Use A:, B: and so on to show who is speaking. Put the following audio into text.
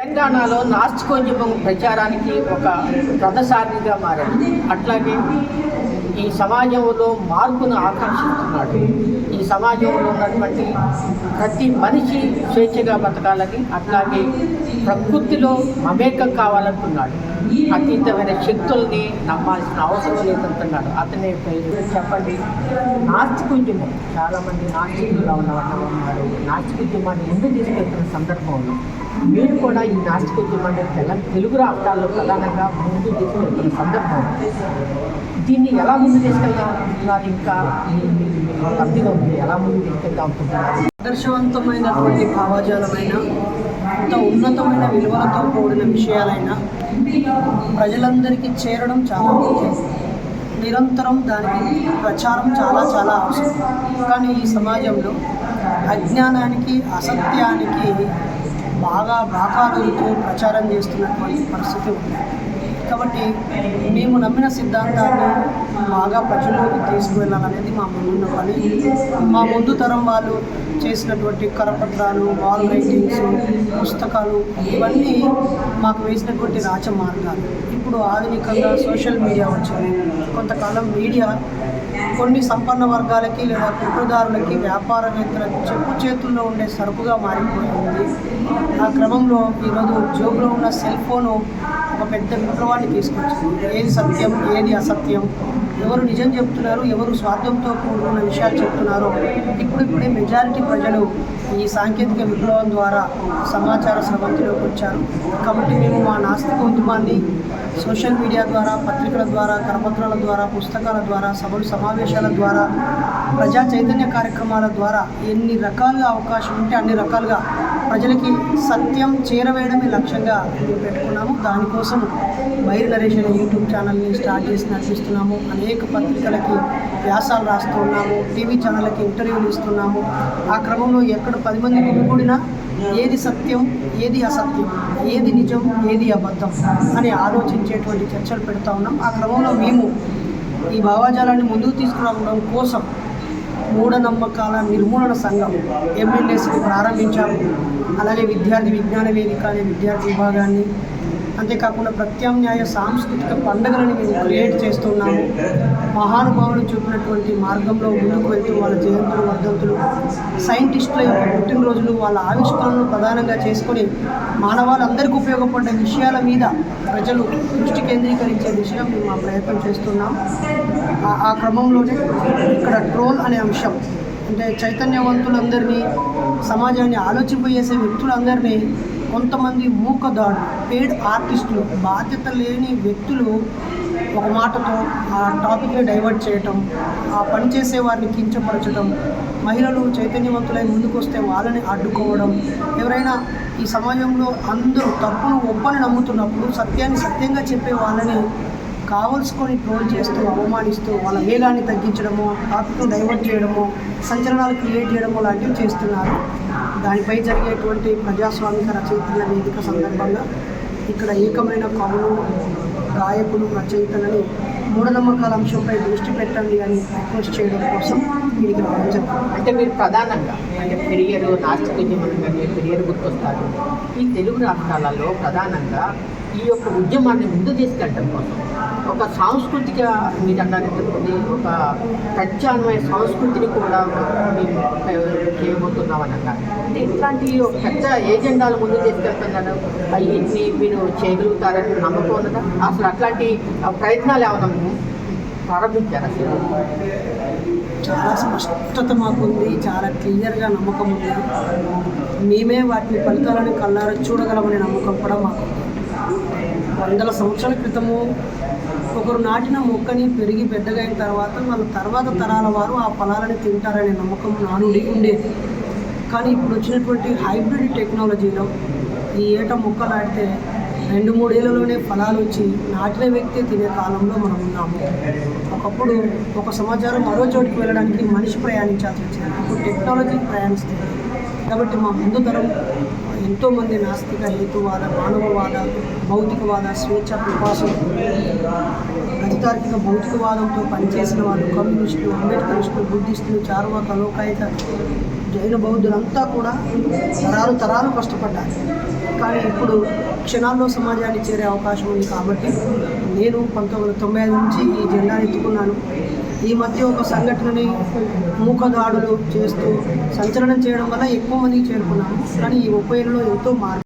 A: తెలంగాణలో నాస్తికోద్యమం ప్రచారానికి ఒక రథసారిగా మారాడు. అట్లాగే ఈ సమాజంలో మార్పును ఆకాంక్షిస్తున్నాడు. ఈ సమాజంలో ఉన్నటువంటి ప్రతి మనిషి స్వేచ్ఛగా బతకాలని అట్లాగే ప్రకృతిలో మమేకం కావాలంటున్నాడు అతీతమైన శక్తుల్ని నమ్మాల్సిన అవసరం లేదంటున్నాడు. అతని చెప్పండి. నాస్తికుంజము. చాలామంది నాస్తికులుగా ఉన్నవాళ్ళు ఉన్నారు నాస్తికోద్యమాన్ని ముందు తీసుకెళ్తున్న సందర్భంలో మీరు కూడా ఈ నాస్తికోద్యమాన్ని తెల తెలుగు రాష్ట్రాల్లో ప్రధానంగా ముందు తీసుకెళ్తున్న సందర్భం దీన్ని ఎలా ముందు తీసుకెళ్తున్నారు ఇంకా ఈ- లబ్ధిగా ఉంది ఎలా ముందు తీసుకెళ్తా ఉంటున్నారు
B: ఆదర్శవంతమైనటువంటి భావజాలమైన అంత ఉన్నతమైన విలువలతో కూడిన విషయాలైనా ప్రజలందరికీ చేరడం చాలా ముఖ్యం. నిరంతరం దానికి ప్రచారం చాలా చాలా అవసరం. కానీ ఈ సమాజంలో అజ్ఞానానికి అసత్యానికి బాగా బాకాలుతో ప్రచారం చేస్తున్నటువంటి పరిస్థితి ఉంది. కాబట్టి మేము నమ్మిన సిద్ధాంతాన్ని బాగా ప్రజల్లోకి తీసుకువెళ్ళాలనేది మా ముందున్న పని. మా ముందు తరం వాళ్ళు చేసినటువంటి కరపత్రాలు వాల్ రైటింగ్స్ పుస్తకాలు ఇవన్నీ మాకు వేసినటువంటి రాచ మార్గాలు. ఇప్పుడు ఆధునికంగా సోషల్ మీడియా వచ్చింది. కొంతకాలం మీడియా కొన్ని సంపన్న వర్గాలకి లేదా కుట్రదారులకి వ్యాపారవేత్తలకు చెప్పు చేతుల్లో ఉండే సరుకుగా మారిపోయింది. ఆ క్రమంలో ఈరోజు జోబులో ఉన్న సెల్ ఫోను ఒక పెద్ద విప్లవాన్ని తీసుకొచ్చింది ఏది సత్యం ఏది అసత్యం? ఎవరు నిజం చెప్తున్నారు ఎవరు స్వార్థంతో కూడుకున్న విషయాలు చెప్తున్నారో ఇప్పుడిప్పుడే మెజారిటీ ప్రజలు ఈ సాంకేతిక విప్లవం ద్వారా సమాచార స్రవంతిలోకి వచ్చారు. కాబట్టి మేము మా నాస్తిక ఉద్యమాన్ని సోషల్ మీడియా ద్వారా పత్రికల ద్వారా కరపత్రాల ద్వారా పుస్తకాల ద్వారా సభలు సమావేశాల ద్వారా ప్రజా చైతన్య కార్యక్రమాల ద్వారా ఎన్ని రకాలుగా అవకాశం ఉంటే అన్ని రకాలుగా ప్రజలకి సత్యం చేరవేయడమే లక్ష్యంగా మేము పెట్టుకున్నాము. దానికోసం వైర్ నరేష్ అనే యూట్యూబ్ ఛానల్ని స్టార్ట్ చేసి నడిపిస్తున్నాము. అనేక పత్రికలకి వ్యాసాలు రాస్తున్నాము టీవీ ఛానళ్ళకి ఇంటర్వ్యూలు ఇస్తున్నాము. ఆ క్రమంలో ఎక్కడ పది మంది గుమిగూడినా ఏది సత్యం ఏది అసత్యం ఏది నిజం ఏది అబద్ధం అని ఆలోచించేటువంటి చర్చలు పెడతా ఉన్నాం. ఆ క్రమంలో మేము ఈ భావాజాలాన్ని ముందుకు తీసుకురావడం కోసం మూఢనమ్మకాల నిర్మూలన సంఘం ఎమ్మెల్యేస్ని ప్రారంభించాము. అలాగే విద్యార్థి విజ్ఞాన వేదిక అనే విద్యార్థి విభాగాన్ని అంతేకాకుండా ప్రత్యామ్నాయ సాంస్కృతిక పండుగలను మేము క్రియేట్ చేస్తున్నాము. మహానుభావులు చూపినటువంటి మార్గంలో ముందుకు వెళ్తూ వాళ్ళ జయంతులు వర్ధంతులు సైంటిస్టుల యొక్క పుట్టినరోజులు వాళ్ళ ఆవిష్కరణలు ప్రధానంగా చేసుకొని మానవాళ్ళందరికీ ఉపయోగపడే విషయాల మీద ప్రజలు దృష్టి కేంద్రీకరించే దిశగా మేము ఆ ప్రయత్నం చేస్తున్నాం. ఆ- ఆ క్రమంలోనే ఇక్కడ ట్రోల్ అనే అంశం అంటే చైతన్యవంతులందరినీ సమాజాన్ని ఆలోచింపజేసే వ్యక్తులందరినీ కొంతమంది మూకదాడు పేడ్ ఆర్టిస్టులు బాధ్యత లేని వ్యక్తులు ఒక మాటతో ఆ టాపిక్ని డైవర్ట్ చేయటం ఆ పని చేసే వారిని కించపరచడం మహిళలు చైతన్యవంతులై ముందుకు వస్తే వాళ్ళని అడ్డుకోవడం. ఎవరైనా ఈ సమాజంలో అందరూ తప్పును ఒప్పని నమ్ముతున్నప్పుడు సత్యాన్ని సత్యంగా చెప్పే వాళ్ళని కావలసుకొని ట్రోల్ చేస్తూ అవమానిస్తూ వాళ్ళ వేగాన్ని తగ్గించడము టాపిక్ను డైవర్ట్ చేయడము సంచలనాలు క్రియేట్ చేయడము లాంటివి చేస్తున్నారు. దానిపై జరిగేటువంటి ప్రజాస్వామిక రచయితల వేదిక సందర్భంగా ఇక్కడ ఏకమైన కవులు గాయకులు రచయితలని మూఢనమ్మకాల అంశంపై దృష్టి పెట్టండి అని రిక్వెస్ట్ చేయడం కోసం వీరికి రావడం
A: అంటే మీరు ప్రధానంగా అంటే పెరియరు నాస్తికోద్యమం కానీ పెరియరు గుర్తొస్తారు. ఈ తెలుగు రాష్ట్రాలలో ప్రధానంగా ఈ యొక్క ఉద్యమాన్ని ముందు తీసుకెళ్ళటం కోసం ఒక సాంస్కృతిక మీరు అన్నట్టు ఒక ప్రత్యామ్నాయ సంస్కృతిని కూడా మేము చేయబోతున్నామని అన్నారు. అంటే ఇట్లాంటి ఒక పెద్ద ఏజెండాలు ముందు తీసుకెళ్తున్నారు అవి మీరు చేయగలుగుతారని నమ్మకం ఉన్నదా? అసలు అట్లాంటి ప్రయత్నాలు ఏమైనా ప్రారంభించారు
B: చాలా స్పష్టత మాకుంది చాలా క్లియర్గా నమ్మకం ఉంది. మేమే వాటిని ఫలితాలను కళ్ళారా చూడగలమనే నమ్మకం కూడా మాకు వందల సంవత్సరాల క్రితము ఒకరు నాటిన మొక్కని పెరిగి పెద్దగైన తర్వాత వాళ్ళ తర్వాత తరాల వారు ఆ ఫలాలని తింటారనే నమ్మకం నానుడి ఉండేది. కానీ ఇప్పుడు వచ్చినటువంటి హైబ్రిడ్ టెక్నాలజీలో ఈ ఏట మొక్కలు నాటితే రెండు మూడేళ్ళలోనే ఫలాలు వచ్చి నాటిన వ్యక్తి తినే కాలంలో మనం ఉన్నాము ఒకప్పుడు ఒక సమాచారం మరో చోటుకి వెళ్ళడానికి మనిషి ప్రయాణించాల్సి వచ్చింది. ఇప్పుడు టెక్నాలజీ ప్రయాణిస్తుంది. కాబట్టి మా ముందు తరం ఎంతోమంది నాస్తిక హేతువాద మానవవాద భౌతికవాద స్వేచ్ఛ పిపాసం అధికారిక భౌతికవాదంతో పనిచేసిన వాళ్ళు కమ్యూనిస్టులు అంబేద్కరిస్టులు బుద్ధిస్టులు చార్వాక లోకాయత జైన బౌద్ధులంతా కూడా తరాలు తరాలు కష్టపడ్డారు. కానీ ఇప్పుడు క్షణాల్లో సమాజాన్ని చేరే అవకాశం ఉంది కాబట్టి నేను పంతొమ్మిది వందల తొంభై ఐదు నుంచి ఈ జెండా ఎత్తుకున్నాను. ఈ మధ్య ఒక సంఘటనని మూకదాడులు చేస్తూ సంచలనం చేయడం వల్ల ఎక్కువ మందికి చేరుకున్నాను. కానీ ఈ ముప్పై ఏళ్ళలో ఎంతో మార్పు